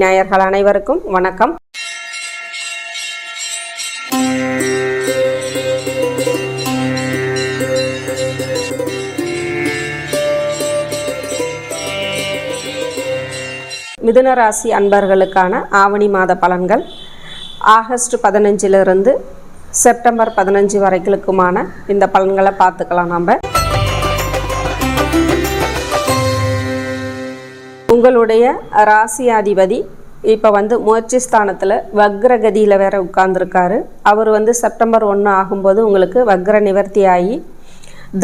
நேயர்கள் அனைவருக்கும் வணக்கம். மிதுனராசி அன்பர்களுக்கான ஆவணி மாத பலன்கள். ஆகஸ்ட் பதினஞ்சிலிருந்து செப்டம்பர் பதினஞ்சு வரைக்குமான இந்த பலன்களை பார்த்துக்கலாம் நம்ம. உங்களுடைய ராசியாதிபதி இப்போ வந்து முயற்சி ஸ்தானத்தில் வக்ரகதியில் வேற உட்கார்ந்துருக்காரு. அவர் வந்து செப்டம்பர் ஒன்று ஆகும்போது உங்களுக்கு வக்ர நிவர்த்தி ஆகி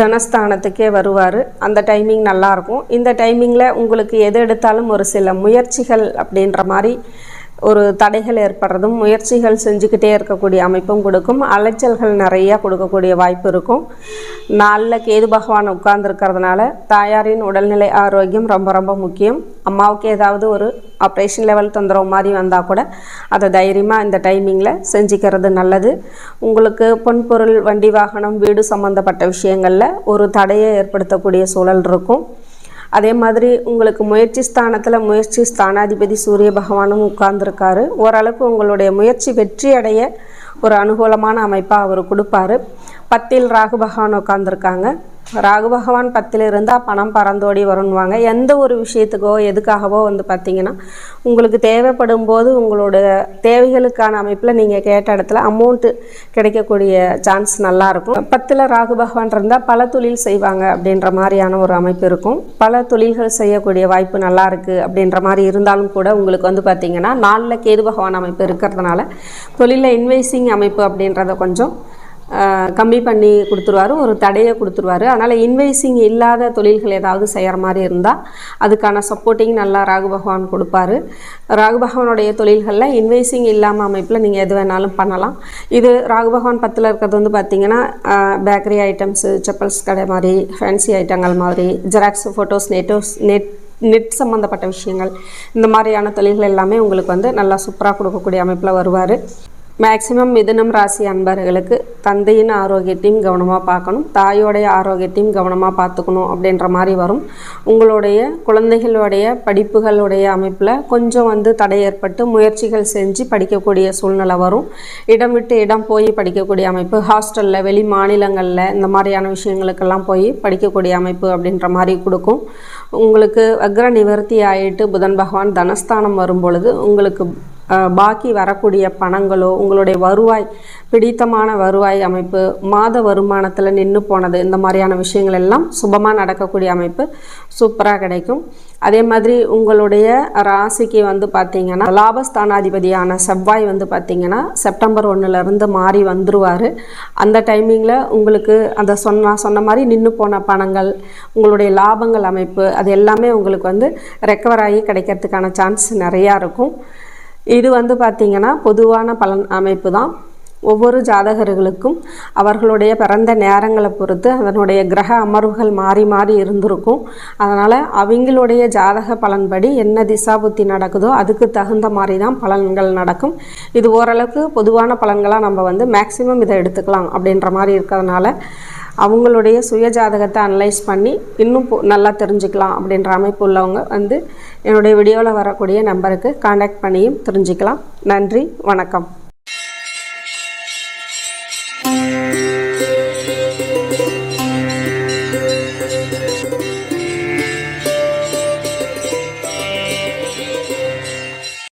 தனஸ்தானத்துக்கே வருவார். அந்த டைமிங் நல்லாயிருக்கும் இந்த டைமிங்கில் உங்களுக்கு எது எடுத்தாலும் ஒரு சில முயற்சிகள் அப்படின்ற மாதிரி ஒரு தடைகள் ஏற்படுறதும் முயற்சிகள் செஞ்சுக்கிட்டே இருக்கக்கூடிய அமைப்பும் கொடுக்கும். அலைச்சல்கள் நிறையா கொடுக்கக்கூடிய வாய்ப்பு இருக்கும். நாளில் கேது பகவான் உட்கார்ந்துருக்கிறதுனால தாயாரின் உடல்நிலை ஆரோக்கியம் ரொம்ப ரொம்ப முக்கியம். அம்மாவுக்கு ஏதாவது ஒரு ஆப்ரேஷன் லெவல் தொந்தரவு மாதிரி வந்தால் கூட அதை தைரியமாக இந்த டைமிங்கில் செஞ்சுக்கிறது நல்லது. உங்களுக்கு பொன்பொருள் வண்டி வாகனம் வீடு சம்மந்தப்பட்ட விஷயங்களில் ஒரு தடையை ஏற்படுத்தக்கூடிய சூழல் இருக்கும். அதே மாதிரி உங்களுக்கு முயற்சி ஸ்தானத்தில் முயற்சி ஸ்தானாதிபதி சூரிய பகவானும் உட்கார்ந்துருக்காரு. ஓரளவுக்கு உங்களுடைய முயற்சி வெற்றி அடைய ஒரு அனுகூலமான அமைப்பாக அவர் கொடுப்பாரு. பத்தில் ராகு பகவான் உட்காந்துருக்காங்க ராகு பகவான் பத்தில் இருந்தால் பணம் பறந்தோடி வரும்வாங்க எந்த ஒரு விஷயத்துக்கோ எதுக்காகவோ வந்து பார்த்தீங்கன்னா உங்களுக்கு தேவைப்படும் போது உங்களோட தேவைகளுக்கான அமைப்பில் நீங்கள் கேட்ட இடத்துல அமௌண்ட்டு கிடைக்கக்கூடிய சான்ஸ் நல்லாயிருக்கும் பத்தில் ராகு பகவான் இருந்தால் பல தொழில் செய்வாங்க அப்படின்ற மாதிரியான ஒரு அமைப்பு இருக்கும். பல தொழில்கள் செய்யக்கூடிய வாய்ப்பு நல்லா இருக்குது அப்படின்ற மாதிரி இருந்தாலும் கூட உங்களுக்கு வந்து பார்த்தீங்கன்னா நாளில் கேது பகவான் அமைப்பு இருக்கிறதுனால தொழிலில் இன்வெஸ்டிங் அமைப்பு அப்படின்றத கொஞ்சம் கம்மி பண்ணி கொடுத்துருவாரு ஒரு தடையை கொடுத்துருவாரு. அதனால் இன்வைசிங் இல்லாத தொழில்கள் ஏதாவது செய்கிற மாதிரி இருந்தால் அதுக்கான சப்போர்ட்டிங் நல்லா ராகு பகவான் கொடுப்பாரு. ராகு பகவானுடைய தொழில்களில் இன்வைசிங் இல்லாமல் அமைப்பில் நீங்கள் எது வேணாலும் பண்ணலாம். இது ராகு பகவான் பத்தில் இருக்கிறது வந்து பார்த்திங்கன்னா பேக்கரி ஐட்டம்ஸு செப்பல்ஸ் கடை மாதிரி ஃபேன்சி ஐட்டங்கள் மாதிரி ஜெராக்ஸ் ஃபோட்டோஸ் நெட்டோஸ் நெட் நெட் சம்மந்தப்பட்ட விஷயங்கள் இந்த மாதிரியான தொழில்கள் எல்லாமே உங்களுக்கு வந்து நல்லா சூப்பராக கொடுக்கக்கூடிய அமைப்பில் வருவார். மேக்சிமம் மிதனம் ராசி அன்பர்களுக்கு தந்தையின் ஆரோக்கியத்தையும் கவனமாக பார்க்கணும். தாயோடைய ஆரோக்கியத்தையும் கவனமாக பார்த்துக்கணும் அப்படின்ற மாதிரி வரும். உங்களுடைய குழந்தைகளுடைய படிப்புகளுடைய அமைப்பில் கொஞ்சம் வந்து தடை ஏற்பட்டு முயற்சிகள் செஞ்சு படிக்கக்கூடிய சூழ்நிலை வரும். இடம் விட்டு இடம் போய் படிக்கக்கூடிய அமைப்பு ஹாஸ்டலில் வெளி மாநிலங்களில் இந்த மாதிரியான விஷயங்களுக்கெல்லாம் போய் படிக்கக்கூடிய அமைப்பு அப்படின்ற மாதிரி கொடுக்கும். உங்களுக்கு வக்ர நிவர்த்தி ஆகிட்டு புதன் பகவான் தனஸ்தானம் வரும் பொழுது உங்களுக்கு பாக்கி வரக்கூடிய பணங்களோ உங்களுடைய வருவாய் பிடித்தமான வருவாய் அமைப்பு மாத வருமானத்தில் நின்று போனது இந்த மாதிரியான விஷயங்கள் எல்லாம் சுபமாக நடக்கக்கூடிய அமைப்பு சூப்பராக கிடைக்கும். அதே மாதிரி உங்களுடைய ராசிக்கு வந்து பார்த்தீங்கன்னா லாபஸ்தானாதிபதியான செவ்வாய் வந்து பார்த்தீங்கன்னா செப்டம்பர் ஒன்றுலேருந்து மாறி வந்துருவார். அந்த டைமிங்கில் உங்களுக்கு அந்த சொன்ன சொன்ன மாதிரி நின்று போன பணங்கள் உங்களுடைய லாபங்கள் அமைப்பு அது எல்லாமே உங்களுக்கு வந்து ரெக்கவர் ஆகி கிடைக்கிறதுக்கான சான்ஸ் நிறையா இருக்கும். இது வந்து பார்த்திங்கன்னா பொதுவான பலன் அமைப்பு தான் ஒவ்வொரு ஜாதகர்களுக்கும் அவர்களுடைய பிறந்த நேரங்களை பொறுத்து அதனுடைய கிரக அமர்வுகள் மாறி மாறி இருந்திருக்கும். அதனால் அவங்களுடைய ஜாதக பலன்படி என்ன திசாபுத்தி நடக்குதோ அதுக்கு தகுந்த மாதிரி தான் பலன்கள் நடக்கும். இது ஓரளவுக்கு பொதுவான பலன்களாக நம்ம வந்து மேக்சிமம் இதை எடுத்துக்கலாம் அப்படின்ற மாதிரி இருக்கிறதுனால அவங்களுடைய சுய ஜாதகத்தை அனலைஸ் பண்ணி இன்னும் போ நல்லா தெரிஞ்சுக்கலாம் அப்படின்ற அமைப்பு உள்ளவங்க வந்து என்னுடைய வீடியோவில் வரக்கூடிய நம்பருக்கு காண்டாக்ட் பண்ணியும் தெரிஞ்சுக்கலாம். நன்றி வணக்கம்.